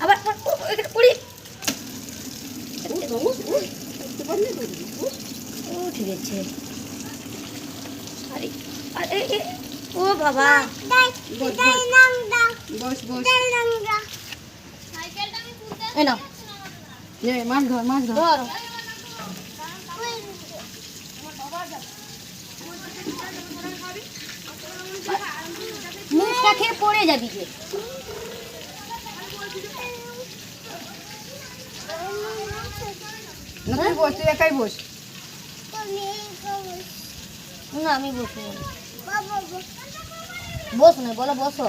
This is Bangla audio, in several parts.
আবার ও ঠিক আছে। আরে ও বাবা। বস বস। এই নাও। মাছ ধর মাছ ধরো। মুখটা খেয়ে পড়ে যাবি যে না তুই বস তুই একাই বস না আমি বসবো বস না বলো বসো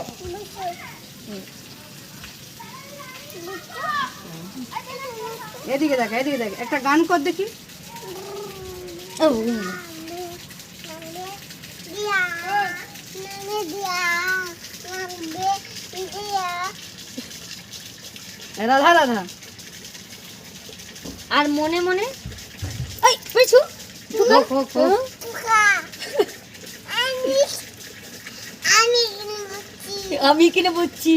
এদিকে দেখ এদিকে দেখ একটা গান কর দেখি। রাধা রাধা আর মনে মনে এই পেছু আমি কিনে বলছি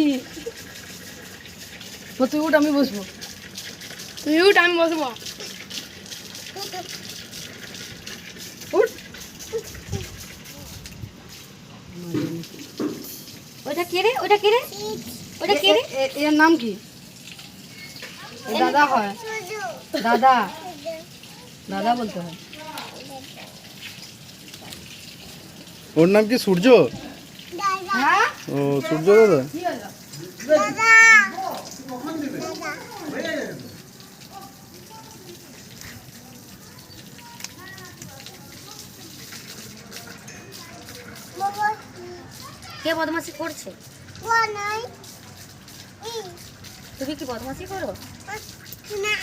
তো তুই উঠ আমি বসবো। তুই উঠ আমি বসবো। উঠ। ওটা কে রে? ওটা কে রে? ওটা কে রে? এর নাম কি? দাদা হয়। দাদা। দাদা বলতে হয়। ওর নাম কি সূর্য? হ্যাঁ? ও সূর্য দাদা? কে বদমাশি করছে? তুমি কি বদমাশি করো? Nã.